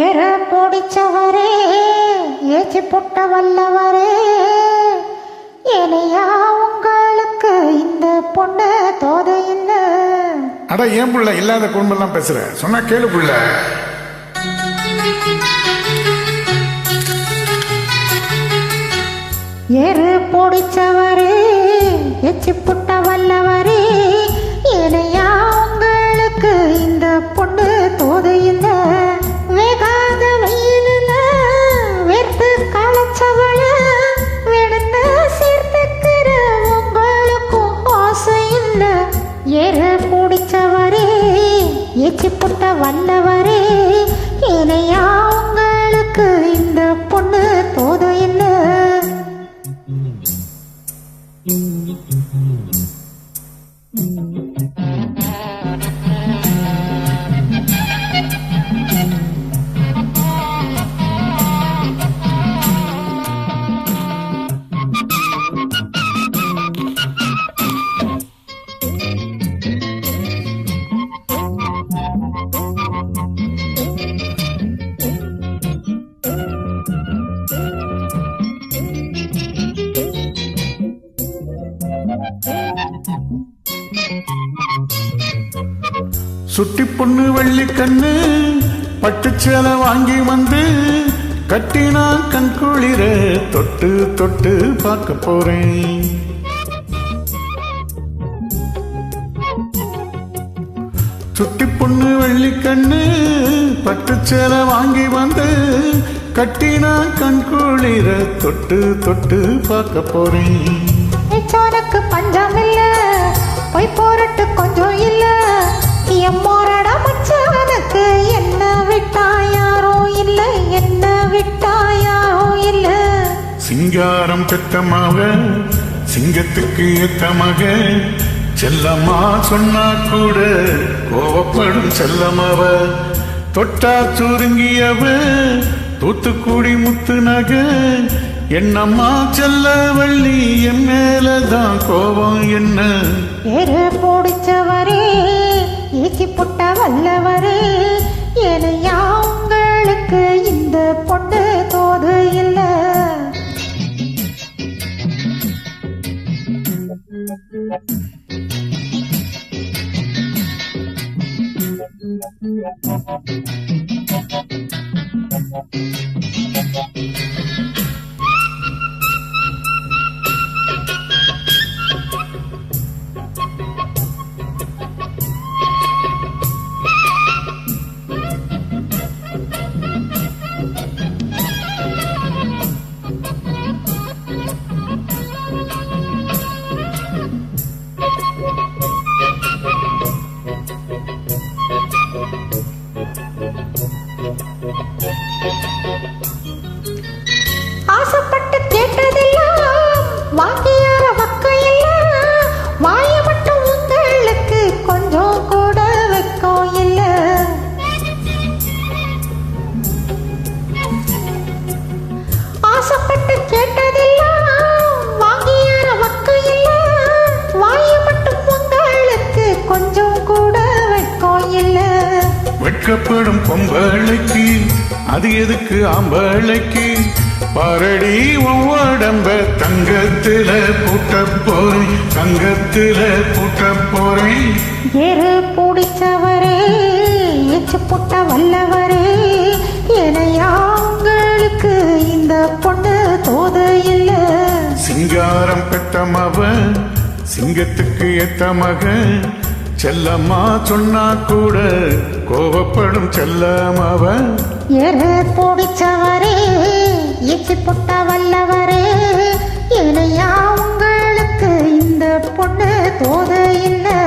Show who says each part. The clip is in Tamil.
Speaker 1: எர பொடிச்சவரே ஏச்சி புட்ட வல்லவரே. ஏனையா உங்களுக்கு இந்த பொண்ணு தோதை இல்லை?
Speaker 2: அட ஏன் புள்ள இல்லாத குடும்பம்லாம் பேசுற? சொன்னா கேளு புள்ள.
Speaker 1: எரு பொடிச்சவரே எச்சி புட்ட வல்லவரே. ஏனையா ஏற பிடிச்சவரே ஏச்சு புட்ட வந்தவரே
Speaker 2: சுட்டி பொண்ணு வெள்ளி கண்ணு பட்டுச்சேல வாங்கி வந்து கட்டினா கண் குளிர தொட்டு தொட்டு பார்க்க போறேன். சுட்டி பொண்ணு வெள்ளி கண்ணு பட்டுச்சேல வாங்கி வந்து கட்டினா கண் குளிர தொட்டு தொட்டு பார்க்க போறேன்.
Speaker 1: சோனக்கு பஞ்சம் இல்ல. போய் போரட்டு கொஞ்சம் இல்ல. எம்மோரட மச்சானுக்கு என்ன விட்டா யாரோ இல்ல என்ன விட்டா யாரோ இல்ல.
Speaker 2: சிங்காரம் பெத்தமாக சிங்கத்துக்கு ஏத்தமாக செல்லம்மா சொன்னா கூட கோவப்படும் செல்லமாவ. தொட்டா சுருங்கியவ தூத்துக்குடி முத்து நக. என்னம்மா செல்ல வள்ளி என் மேலதான் கோபம் என்ன
Speaker 1: எரு பிடிச்சவரே ஈச்சி புட்ட வல்லவரே ஏனையா உங்களுக்கு இந்த பொண்ணு தோது இல்ல Thank you.
Speaker 2: வெட்கப்படும் பொம்பளைக்கு அது எதுக்கு ஆம்பளைக்கு? பாரடி உடம்ப தங்கத்தில பூட்ட போறேன் தங்கத்தில பூட்ட போறேன்.
Speaker 1: எரு பிடிச்சவரே எச்சு புட்ட வல்லவரே ஏனையா உங்களுக்கு இந்த பொண்ணு தோது இல்ல.
Speaker 2: சிங்காரம் பெத்த மவ சிங்கத்துக்கு ஏத்த மக செல்லம்மா சொன்னா கூட கோவப்படும் செல்லமாவ
Speaker 1: எரு பிடிச்சவரே எச்சு புட்ட வல்லவரே ஏனையா உங்களுக்கு இந்த பொண்ணு தோது இல்லை.